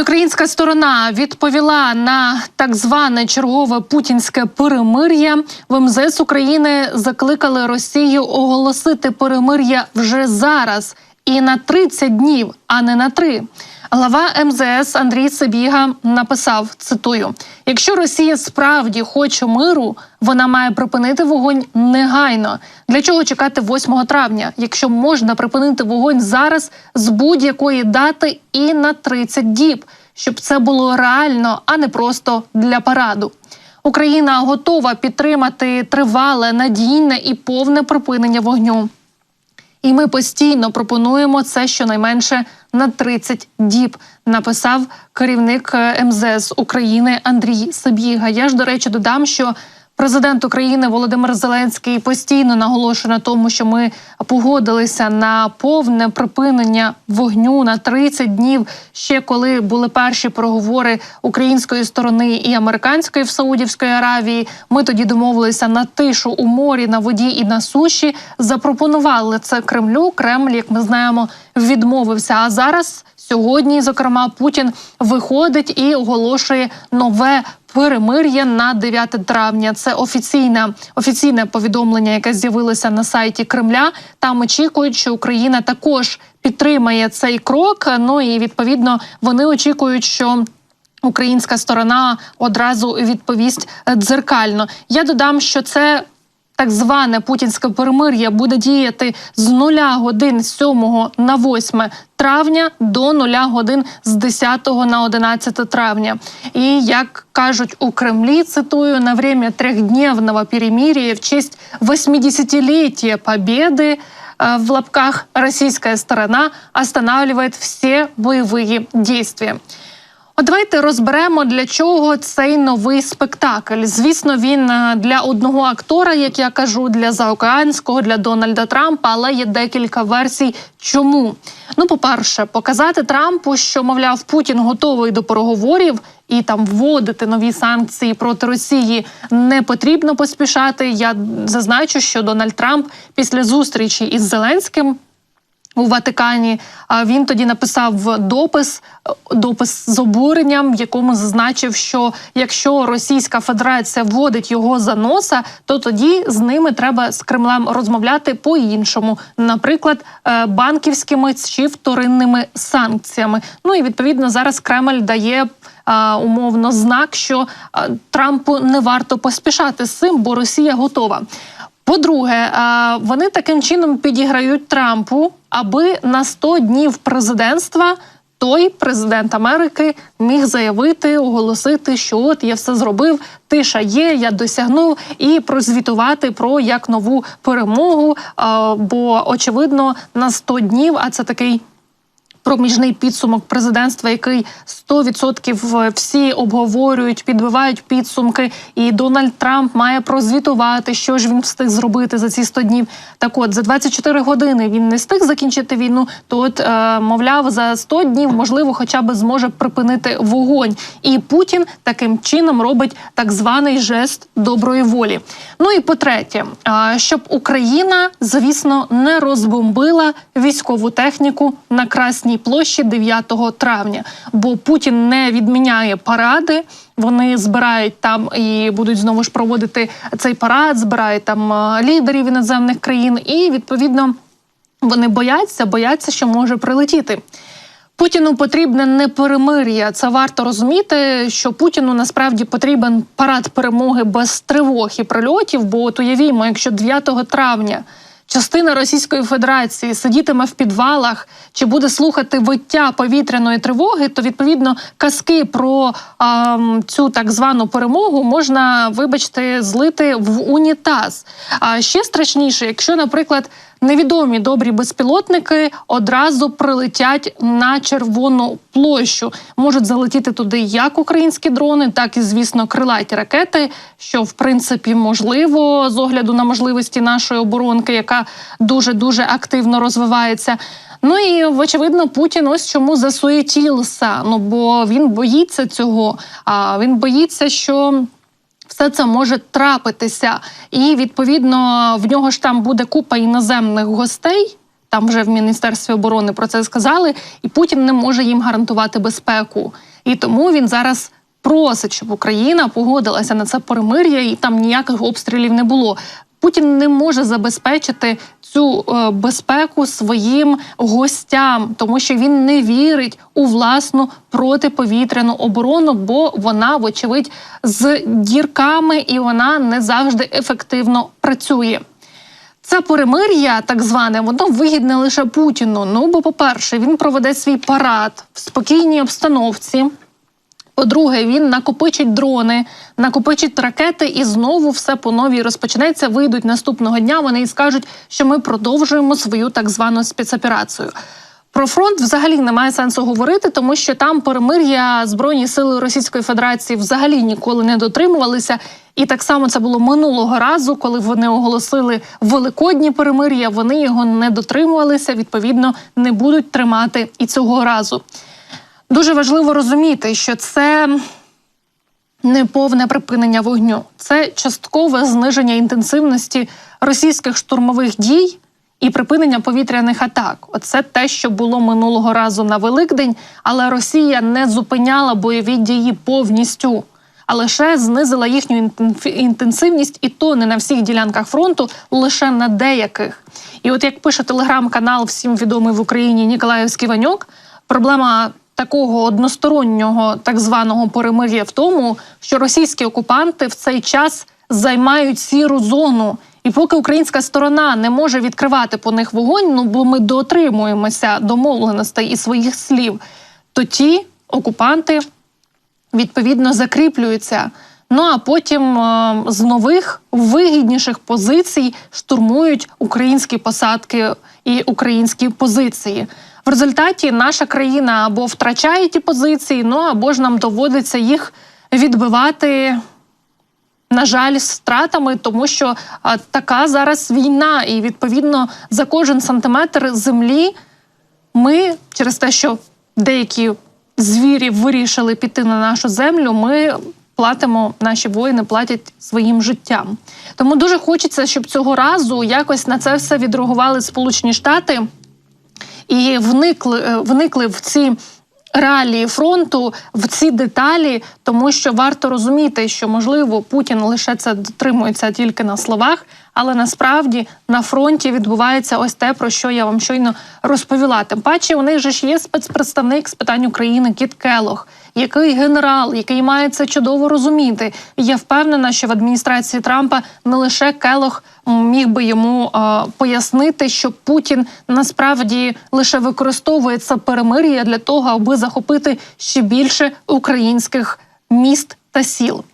Українська сторона відповіла на так зване чергове путінське перемир'я. В МЗС України закликали Росію оголосити перемир'я вже зараз і на 30 днів, а не на 3. Глава МЗС Андрій Сабіга написав: цитую: якщо Росія справді хоче миру, вона має припинити вогонь негайно. Для чого чекати 8 травня, якщо можна припинити вогонь зараз з будь-якої дати і на 30 діб, щоб це було реально, а не просто для параду. Україна готова підтримати тривале, надійне і повне припинення вогню. І ми постійно пропонуємо це щонайменше на 30 діб. Написав керівник е, МЗС України Андрій Сабіга. Я ж до речі додам, що Президент України Володимир Зеленський постійно наголошує на тому, що ми погодилися на повне припинення вогню на 30 днів. Ще коли були перші переговори української сторони і американської в Саудівської Аравії. Ми тоді домовилися на тишу у морі, на воді і на суші. Запропонували це Кремлю. Кремль, як ми знаємо, відмовився. А зараз сьогодні, зокрема, Путін виходить і оголошує нове перемир'я на 9 травня. Це офіційне офіційне повідомлення, яке з'явилося на сайті Кремля. Там очікують, що Україна також підтримає цей крок. Ну і відповідно вони очікують, що. Українська сторона одразу відповість дзеркально. Я додам, що це так зване путінське перемир'я буде діяти з нуля годин з 7 на 8 травня до нуля годин з 10 на 11 травня. І як кажуть у Кремлі, цитую на время трехдневного перемирия в честь 80-летия победы э, в лапках российская сторона останавливает все боевые действия. От давайте розберемо для чого цей новий спектакль. Звісно, він е, для одного актора, як я кажу, для заокеанського, для Дональда Трампа, але є декілька версій. Чому? Ну, по-перше, показати Трампу, що мовляв Путін готовий до переговорів і там вводити нові санкції проти Росії не потрібно поспішати. Я зазначу, що Дональд Трамп після зустрічі із Зеленським у Ватикані. Він тоді написав допис, допис з обуренням, в якому зазначив, що якщо Російська Федерація вводить його за носа, то тоді з ними треба з Кремлем розмовляти по-іншому, наприклад, е, банківськими чи вторинними санкціями. Ну і відповідно зараз Кремль дає. Умовно, знак, що Трампу не варто поспішати з цим, бо Росія готова. По-друге, вони таким чином підіграють Трампу, аби на 100 днів президентства той президент Америки міг заявити, оголосити, що от я все зробив. Тиша є, я досягнув, і прозвітувати про як нову перемогу. Бо очевидно на 100 днів, а це такий проміжний підсумок президентства, який 100% всі обговорюють, підбивають підсумки. І Дональд Трамп має прозвітувати, що ж він встиг зробити за ці 100 днів. Так, от за 24 години він не встиг закінчити війну. То от е, мовляв, за 100 днів можливо, хоча б зможе припинити вогонь. І Путін таким чином робить так званий жест доброї волі. Ну і по третє, е, щоб Україна, звісно, не розбомбила військову техніку на красній площі 9 травня, бо Путін не відміняє паради. Вони збирають там і будуть знову ж проводити цей парад, збирають там е, лідерів іноземних країн, і відповідно вони бояться, бояться, що може прилетіти. Путіну потрібне не перемир'я. Це варто розуміти, що Путіну насправді потрібен парад перемоги без тривог і прильотів. Бо от уявімо, якщо 9 травня частина Російської Федерації сидітиме в підвалах чи буде слухати виття повітряної тривоги, то відповідно казки про а, цю так звану перемогу можна, вибачте, злити в унітаз. А ще страшніше, якщо, наприклад невідомі добрі безпілотники одразу прилетять на червону площу. Можуть залетіти туди як українські дрони, так і звісно крилаті ракети, що в принципі можливо з огляду на можливості нашої оборонки, яка дуже дуже активно розвивається. Ну і очевидно, Путін ось чому засуетівся. Ну бо він боїться цього. А він боїться, що все це може трапитися, і відповідно в нього ж там буде купа іноземних гостей. Там вже в міністерстві оборони про це сказали, і Путін не може їм гарантувати безпеку. І тому він зараз просить, щоб Україна погодилася на це перемир'я, і там ніяких обстрілів не було. Путін не може забезпечити цю е, безпеку своїм гостям, тому що він не вірить у власну протиповітряну оборону, бо вона, вочевидь, з дірками і вона не завжди ефективно працює. Це перемир'я, так зване, воно вигідне лише Путіну. Ну бо, по-перше, він проведе свій парад в спокійній обстановці. По-друге, він накопичить дрони, накопичить ракети, і знову все по новій розпочнеться. Вийдуть наступного дня. Вони і скажуть, що ми продовжуємо свою так звану спецоперацію. Про фронт взагалі немає сенсу говорити, тому що там перемир'я збройні сили Російської Федерації взагалі ніколи не дотримувалися. І так само це було минулого разу, коли вони оголосили великодні перемир'я. Вони його не дотримувалися. Відповідно, не будуть тримати і цього разу. Дуже важливо розуміти, що це не повне припинення вогню, це часткове зниження інтенсивності російських штурмових дій і припинення повітряних атак. Оце те, що було минулого разу на Великдень, але Росія не зупиняла бойові дії повністю. А лише знизила їхню інтенсивність, і то не на всіх ділянках фронту, лише на деяких. І от як пише телеграм-канал, всім відомий в Україні Ніколаївський Ваньок, проблема такого одностороннього так званого перемир'я в тому, що російські окупанти в цей час займають сіру зону. І поки українська сторона не може відкривати по них вогонь, ну бо ми дотримуємося домовленостей і своїх слів, то ті окупанти відповідно закріплюються. Ну а потім е з нових вигідніших позицій штурмують українські посадки і українські позиції. В результаті наша країна або втрачає ті позиції, ну або ж нам доводиться їх відбивати. На жаль, з втратами, тому що а, така зараз війна, і відповідно за кожен сантиметр землі ми через те, що деякі звірі вирішили піти на нашу землю, ми платимо, наші воїни платять своїм життям. Тому дуже хочеться, щоб цього разу якось на це все відреагували Сполучені Штати і вникли, е, вникли в ці. Реалії фронту в ці деталі, тому що варто розуміти, що можливо Путін лише це дотримується тільки на словах, але насправді на фронті відбувається ось те, про що я вам щойно розповіла. Тим паче, же ж є спецпредставник з питань України Кіт Келох, який генерал, який має це чудово розуміти. І Я впевнена, що в адміністрації Трампа не лише Келох міг би йому е, пояснити, що Путін насправді лише використовує це перемир'я для того, аби захопити ще більше українських міст та сіл.